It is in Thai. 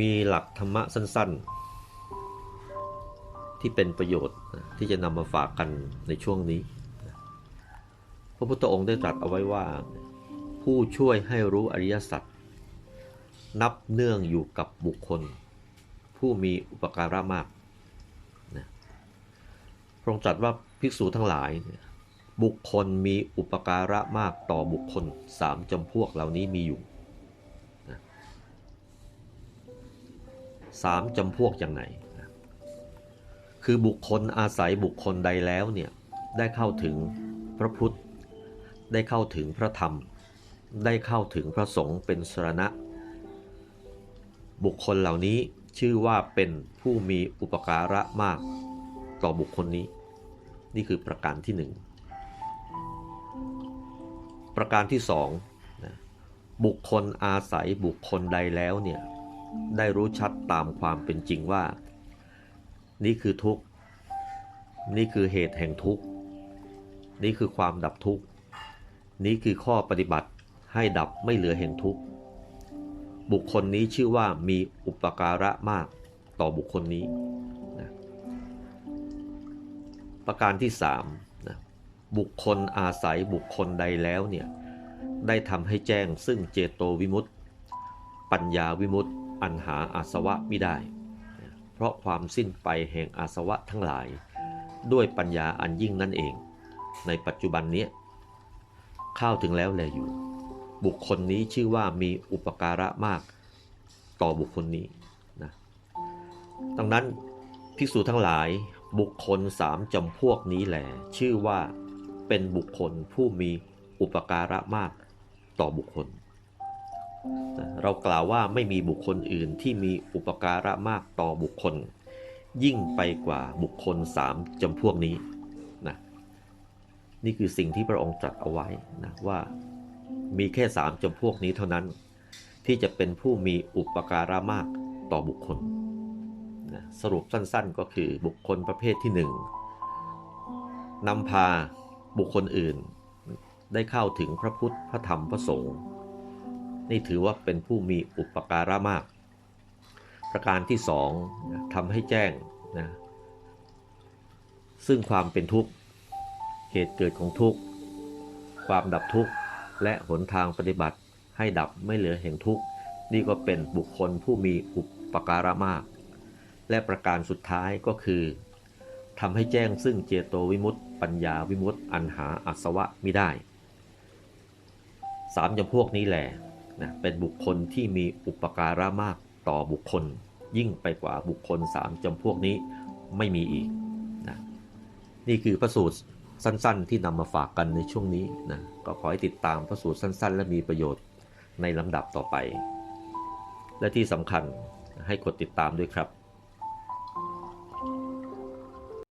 มีหลักธรรมะสั้นๆ ที่เป็นประโยชน์ที่จะนำมาฝากกันในช่วงนี้ พระพุทธองค์ได้ตรัสเอาไว้ว่า ผู้ช่วยให้รู้อริยสัจนับเนื่องอยู่กับบุคคล ผู้มีอุปการะมากนะพระองค์ตรัสว่าภิกษุทั้งหลายเนี่ยบุคคลมีอุปการะมากต่อบุคคลสามจำพวกเหล่านี้มีอยู่ สามจำพวกอย่างไหน คือบุคคลอาศัยบุคคลใดแล้วเนี่ยได้เข้าถึงพระพุทธ ได้เข้าถึงพระธรรม ได้เข้าถึงพระสงฆ์เป็นสรณะ บุคคลเหล่านี้ชื่อว่าเป็นผู้มีอุปการะมากต่อบุคคลนี้ นี่คือประการที่หนึ่งประการที่สองบุคคลอาศัยบุคคลใดแล้วเนี่ย ได้รู้ชัดตามความเป็นจริงว่า นี่คือทุกข์ นี่คือเหตุแห่งทุกข์ นี่คือความดับทุกข์ นี่คือข้อปฏิบัติให้ดับไม่เหลือแห่งทุกข์ บุคคลนี้ชื่อว่ามีอุปการะมากต่อบุคคลนี้นะประการที่3นะบุคคลอาศัยบุคคลใดแล้วเนี่ยได้ทำให้แจ้งซึ่งเจโตวิมุตติ ปัญญาวิมุตติ อันหาอาสวะไม่ได้ เพราะความสิ้นไปแห่งอาสวะทั้งหลาย ด้วยปัญญาอันยิ่งนั่นเอง ในปัจจุบันนี้เข้าถึงแล้วแลอยู่ บุคคลนี้ชื่อว่ามีอุปการะมากต่อบุคคลนี้นะดังนั้นภิกษุทั้งหลายบุคคลสามจำพวกนี้แหละชื่อว่าเป็นบุคคลผู้มีอุปการะมากต่อบุคคล เรากล่าวว่าไม่มีบุคคลอื่นที่มีอุปการะมากต่อบุคคล ยิ่งไปกว่าบุคคลสามจำพวกนี้นะนี่คือสิ่งที่พระองค์ตรัสเอาไว้นะว่ามีแค่สามจำพวกนี้เท่านั้น ที่จะเป็นผู้มีอุปการะมากต่อบุคคลนะสรุปสั้นๆก็คือบุคคลประเภทที่หนึ่งนำพาบุคคลอื่น ได้เข้าถึงพระพุทธพระธรรมพระสงฆ์ นี่ถือว่าเป็นผู้มีอุปการะมาก ประการที่สองทำให้แจ้งนะซึ่งความเป็นทุกข์ เหตุเกิดของทุกข์ ความดับทุกข์ และหนทางปฏิบัติให้ดับไม่เหลือแห่งทุกข์ นี่ก็เป็นบุคคลผู้มีอุปการะมาก และประการสุดท้ายก็คือทำให้แจ้งซึ่งเจโตวิมุตติ ปัญญาวิมุตติ อันหาอาสวะไม่ได้สามจำพวกนี้แหละ นะเป็นบุคคลที่มีอุปการะมากต่อบุคคล ยิ่งไปกว่าบุคคลสามจำพวกนี้ไม่มีอีกนะนี่คือพระสูตรสั้น ๆ ที่นำมาฝากกันในช่วงนี้นะก็ขอให้ติดตามพระสูตรสั้น ๆ และมีประโยชน์ในลำดับต่อไป และที่สำคัญให้กดติดตามด้วยครับ